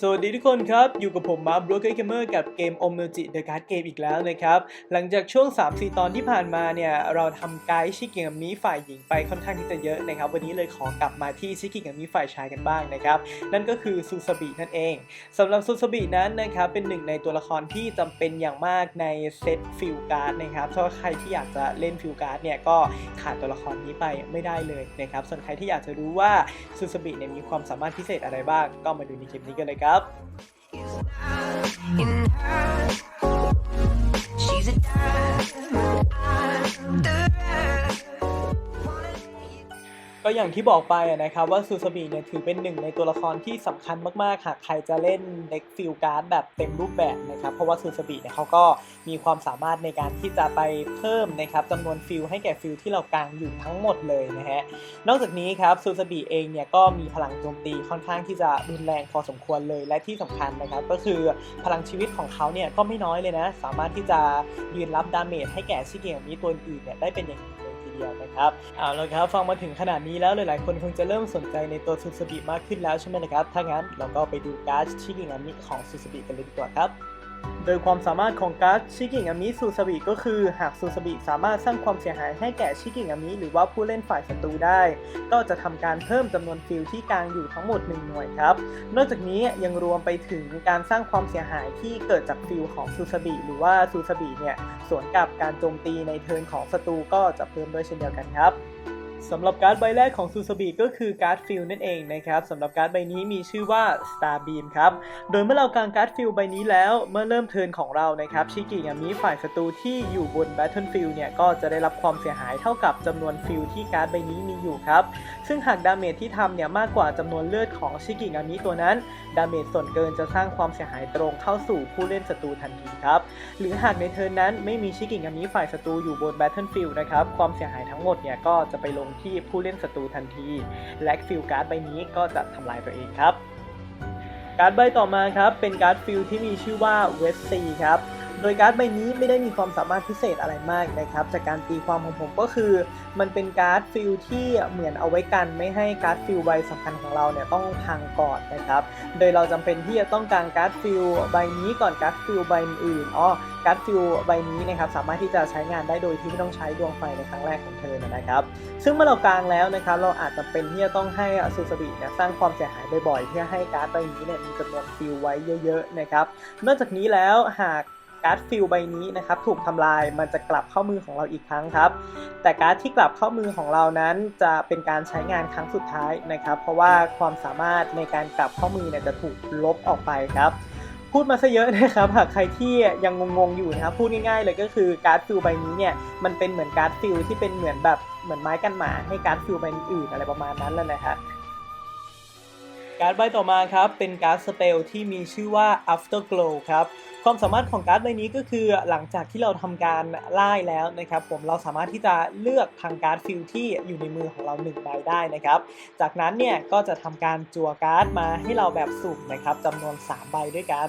สวัสดีทุกคนครับ อยู่กับผมมาร์บล็อกเกอร์เกมเมอร์กับเกม o m e l j i The Card Game อีกแล้วนะครับ หลังจากช่วง 3-4 ตอนที่ผ่านมาเนี่ย เราทำไกด์ชิคกิงกับมิฝ่ายหญิงไปค่อนข้างที่จะเยอะนะครับ วันนี้เลยขอกลับมาที่ชิคกิงกับมิฝ่ายชายกันบ้างนะครับ นั่นก็คือซูซาบินั่นเองสำหรับซูซาบินั้นนะครับ เป็นหนึ่งในตัวละครที่จำเป็นอย่างมากในเซตฟิลการ์ดนะครับถ้าใครที่อยากจะเล่นฟิลการ์ดเนี่ยก็ขาดตัวละครนี้ไปไม่ได้เลยนะครับส่วนใครที่อยากจะรู้ว่าซูซาบิเนี่ยมีความสามารถพิเศษอะไรบ้างก็มาดูในคลิปนี้กันเลยครับครับ She's a dime. ก็อย่างที่บอกไปนะครับว่าซูซาบิเนี่ยถือเป็นหนึ่งในตัวละครที่สำคัญมากๆหากใครจะเล่นเด็กฟิลการ์ดแบบเต็มรูปแบบนะครับเพราะว่าซูซาบิเนี่ยเขาก็มีความสามารถในการที่จะไปเพิ่มนะครับจำนวนฟิลให้แก่ฟิลที่เรากางอยู่ทั้งหมดเลยนะฮะนอกจากนี้ครับซูซาบิเองเนี่ยก็มีพลังโจมตีค่อนข้างที่จะรุนแรงพอสมควรเลยและที่สำคัญนะครับก็คือพลังชีวิตของเขาเนี่ยก็ไม่น้อยเลยนะสามารถที่จะยืนรับดาเมจให้แก่ชิเกะมิตัวอื่นเนี่ยได้เป็นอย่างดี เดียวนะครับเอาละครับฟังมาถึงขนาดนี้แล้วหลายๆ คนคงจะเริ่มสนใจในตัวซูซูบิมากขึ้นแล้วใช่ไหมนะครับถ้างั้นเราก็ไปดูการ์ดชิเกะมิของซูซูบิกันเลยดีกว่าครับ โดยความสามารถของการ์ดชิกิงอามิซูซาบิก็คือ หากซูซาบิสามารถสร้างความเสียหายให้แก่ชิกิงอามิหรือว่าผู้เล่นฝ่ายศัตรูได้ ก็จะทำการเพิ่มจำนวนฟิลที่กลางอยู่ทั้งหมด 1 หน่วยครับ นอกจากนี้ยังรวมไปถึงการสร้างความเสียหายที่เกิดจากฟิลของซูซาบิหรือว่าซูซาบิเนี่ยสวนกับการโจมตีในเทิร์นของศัตรูก็จะเพิ่มด้วยเช่นเดียวกันครับ สำหรับการ์ดใบแรกของซูซาบิก็คือการ์ดฟิลนั่นเองนะครับสำหรับการ์ดใบนี้มีชื่อว่า Star Beam ครับ โดยเมื่อเรากางการ์ดฟิลใบนี้แล้วเมื่อเริ่มเทิร์นของเรานะครับชิกิยามิฝ่ายศัตรูที่อยู่บน Battlefield เนี่ยก็จะได้รับความเสียหายเท่ากับจำนวนฟิลที่การ์ดใบนี้มีอยู่ครับ ซึ่งหากดาเมจที่ทำเนี่ยมากกว่าจำนวนเลือดของชิกิยามิตัวนั้น ดาเมจส่วนเกินจะสร้างความเสียหายตรงเข้าสู่ผู้เล่นศัตรูทันทีครับหรือหากในเทิร์นนั้นไม่มีชิกิงามิฝ่ายศัตรูอยู่บน Battlefield นะครับความเสียหายทั้งหมดเนี่ยก็จะไปลงที่ผู้เล่นศัตรูทันทีและฟิลการ์ดใบนี้ก็จะทำลายตัวเองครับ การ์ดใบต่อมาครับเป็นการ์ดฟิลที่มีชื่อว่าเวสซีครับ โดยการ์ดใบนี้ไม่ได้มีความสามารถพิเศษอะไรมากนะครับ จากการตีความของผมก็คือ มันเป็นการ์ดฟิลที่เหมือนเอาไว้กันไม่ให้การ์ดฟิลใบสำคัญของเราเนี่ยต้องพังก่อนนะครับ โดยเราจำเป็นที่จะต้องการการ์ดฟิลใบนี้ก่อนการ์ดฟิลใบอื่นอ๋อการ์ดฟิลใบนี้นะครับสามารถที่จะใช้งานได้โดยที่ไม่ต้องใช้ดวงไฟในครั้งแรกของเธอนะครับ ซึ่งเมื่อเรากางแล้วนะครับเราอาจจะเป็นที่จะต้องให้ซูซาบิเนี่ยสร้างความเสียหายบ่อยๆเพื่อให้การ์ดใบนี้เนี่ยมีจำนวนฟิลไว้เยอะๆนะครับนอกจากนี้แล้วหาก การ์ดฟิลใบนี้นะครับถูกทำลายมันจะกลับเข้ามือของเราอีกครั้งครับ แต่การ์ดที่กลับเข้ามือของเรานั้นจะเป็นการใช้งานครั้งสุดท้ายนะครับ เพราะว่าความสามารถในการกลับเข้ามือเนี่ยจะถูกลบออกไปครับพูดมาซะเยอะนะครับหากใครที่ยังงงๆอยู่นะครับพูดง่ายๆเลยก็คือการ์ดฟิลใบนี้เนี่ยมันเป็นเหมือนการ์ดฟิลที่เป็นเหมือนแบบเหมือนไม้กันหมาให้การ์ดฟิลใบอื่นอะไรประมาณนั้นแหละนะฮะการ์ดใบต่อมาครับเป็นการ์ดสเปลที่มีชื่อว่า Afterglow ครับ ความสามารถของการ์ดใบนี้ก็คือหลังจากที่เราทำการไล่แล้วนะครับ ผมเราสามารถที่จะเลือกทางการ์ดฟิลที่อยู่ในมือของเรา1ใบได้นะครับ จากนั้นเนี่ยก็จะทำการจั่วการ์ดมาให้เราแบบสุ่มนะครับจำนวน 3 ใบด้วยกัน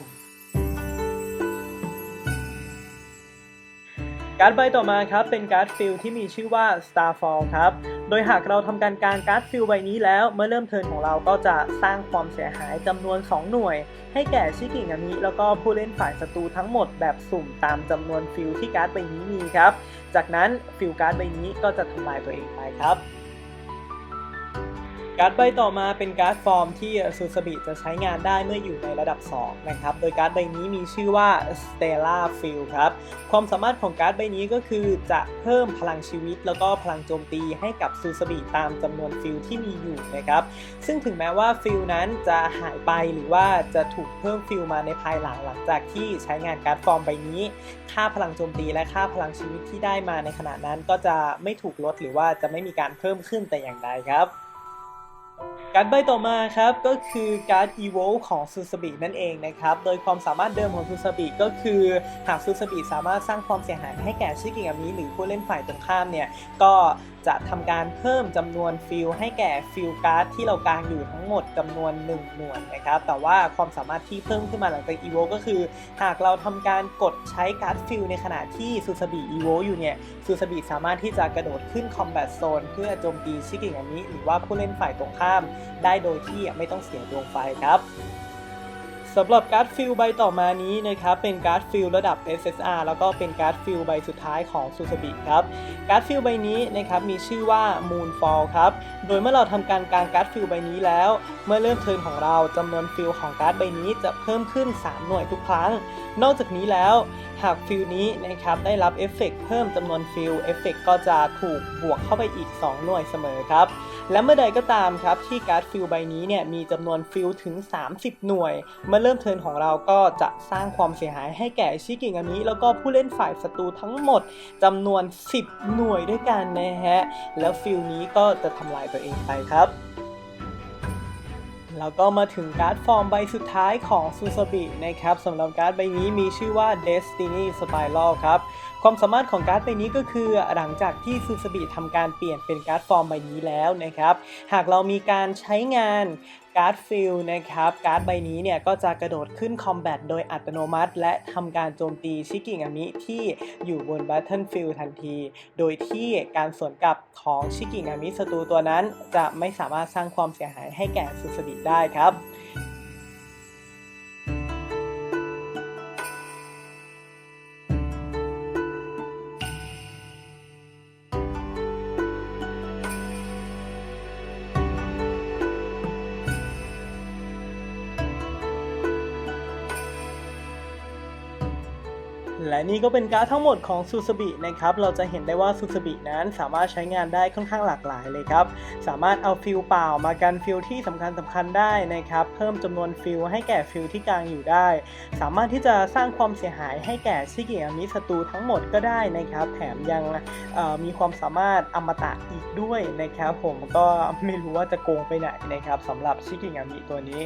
การ์ดใบต่อมาครับเป็นการ์ดฟิลที่มีชื่อว่า Starfall ครับ โดยหากเราทำการกางการ์ดฟิลใบนี้แล้ว เมื่อเริ่มเทิร์นของเราก็จะสร้างความเสียหายจำนวน 2 หน่วย ให้แก่ชิกิงามิแล้วก็ผู้เล่นฝ่ายศัตรูทั้งหมดแบบสุ่มตามจำนวนฟิลที่การ์ดใบนี้มีครับ จากนั้นฟิลการ์ดใบนี้ก็จะทำลายตัวเองไปครับ การ์ดใบต่อมาเป็นการ์ดฟอร์มที่ซูซาบิจะใช้งานได้เมื่ออยู่ในระดับ 2 นะครับ โดยการ์ดใบนี้มีชื่อว่า Stella Field ครับ ความสามารถของการ์ดใบนี้ก็คือจะเพิ่มพลังชีวิต แล้วก็พลังโจมตีให้กับซูซาบิตามจำนวนฟิลที่มีอยู่นะครับ ซึ่งถึงแม้ว่าฟิลนั้นจะหายไปหรือว่าจะถูกเพิ่มฟิลมาในภายหลังหลังจากที่ใช้งานการ์ดฟอร์มใบนี้ ค่าพลังโจมตีและค่าพลังชีวิตที่ได้มาในขณะนั้นก็จะไม่ถูกลดหรือว่าจะไม่มีการเพิ่มขึ้นแต่อย่างใดครับ การ์ดใบต่อมาครับก็คือการ์ด Evolve ของซูซาบินั่นเองนะครับ โดยความสามารถเดิมของซูซาบิก็คือหากซูซาบิสามารถสร้างความเสียหายให้แก่ชิกิงามิหรือผู้เล่นฝ่ายตรงข้ามเนี่ยก็ จะทำการเพิ่มจำนวนฟิลให้แก่ฟิลการ์ดที่เรากางอยู่ทั้งหมดจำนวน 1 หน่วยนะครับ แต่ว่าความสามารถที่เพิ่มขึ้นมาหลังจาก Evolve ก็คือ หากเราทำการกดใช้การ์ดฟิลในขณะที่ซูซาบิ Evolve อยู่เนี่ยซูซาบิสามารถที่จะกระโดดขึ้น Combat Zone เพื่อโจมตีชิกิงามิหรือว่าผู้เล่นฝ่ายตรงข้าม ได้โดยที่ไม่ต้องเสียดวงไฟครับ สำหรับการ์ดฟิลใบต่อมานี้นะครับเป็นการ์ดฟิลระดับ SSR แล้วก็เป็นการ์ดฟิลใบสุดท้ายของซูซูบิครับการ์ดฟิลใบนี้นะครับมีชื่อว่า Moonfall ครับโดยเมื่อเราทำการการการ์ดฟิลใบนี้แล้ว เมื่อเริ่มเทิร์นของเราจำนวนฟิลของการ์ดใบนี้จะเพิ่มขึ้น 3 หน่วยทุกครั้ง นอกจากนี้แล้ว หากฟิลนี้นะครับได้รับเอฟเฟกต์เพิ่มจำนวนฟิลเอฟเฟกต์ก็จะถูกบวกเข้าไปอีก 2 หน่วยเสมอครับ และเมื่อใดก็ตามครับที่การ์ดฟิลใบนี้เนี่ยมีจำนวนฟิลถึง 30 หน่วย เมื่อเริ่มเทิร์นของเราก็จะสร้างความเสียหายให้แก่ชิกิงามิแล้วก็ผู้เล่นฝ่ายศัตรูทั้งหมดจำนวน 10 หน่วยด้วยกันนะฮะแล้วฟิลนี้ก็จะทำลายตัวเองไปครับ แล้วก็มาถึงการ์ดฟอร์มใบสุดท้ายของซูซาบินะครับสำหรับการ์ดใบนี้มีชื่อว่า Destiny Spiral ครับความสามารถของการ์ดใบนี้ก็คือ หลังจากที่ซูซาบิทำการเปลี่ยนเป็นการ์ดฟอร์มใบนี้แล้วนะครับ หากเรามีการใช้งาน การ์ดฟิลนะครับ การ์ดใบนี้เนี่ยก็จะกระโดดขึ้นคอมแบทโดยอัตโนมัติ และทำการโจมตีชิกิงามิที่อยู่บนบัตเทิลฟิลทันที โดยที่การสวนกลับของชิกิงามิศัตรูตัวนั้น จะไม่สามารถสร้างความเสียหายให้แก่ซูสบิได้ครับ และนี่ก็เป็นการ์ดทั้งหมดของซูซาบินะครับ เราจะเห็นได้ว่าซูซาบินั้นสามารถใช้งานได้ค่อนข้างหลากหลายเลยครับ สามารถเอาฟิลเปล่ามากันฟิลที่สำคัญสำคัญได้นะครับ เพิ่มจำนวนฟิลให้แก่ฟิลที่กลางอยู่ได้ สามารถที่จะสร้างความเสียหายให้แก่ชิกิอามิศัตรูทั้งหมดก็ได้นะครับ แถมยังมีความสามารถอมตะอีกด้วยนะครับ ผมก็ไม่รู้ว่าจะโกงไปไหนนะครับสำหรับชิกิอามิตัวนี้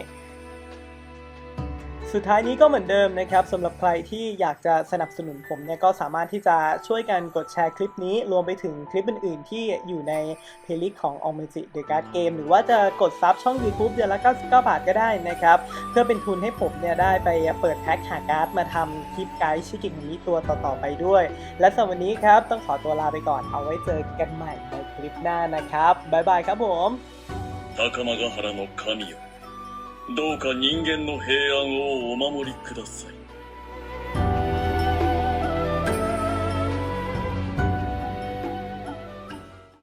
สุดท้ายนี้ก็เหมือนเดิมนะครับสำหรับใครที่อยากจะสนับสนุนผมเนี่ยก็สามารถที่จะช่วยกันกดแชร์คลิปนี้ รวมไปถึงคลิปอื่นๆ ที่อยู่ในเพลย์ลิสต์ของ o m e g i The Card Game หรือว่าจะกดซับช่อง YouTube เดือนละ 99 บาทก็ได้นะครับ เพื่อเป็นทุนให้ผมเนี่ยได้ไปเปิดแพ็คหาการ์ดมาทำคลิปไกด์ชิกินี้ตัวต่อๆไปด้วย และสำหรับวันนี้ครับ ต้องขอตัวลาไปก่อนเอาไว้เจอกันใหม่ในคลิปหน้านะครับบ๊ายบายครับผม 高間ヶ原の神よ どうか人間の平安をお守りください。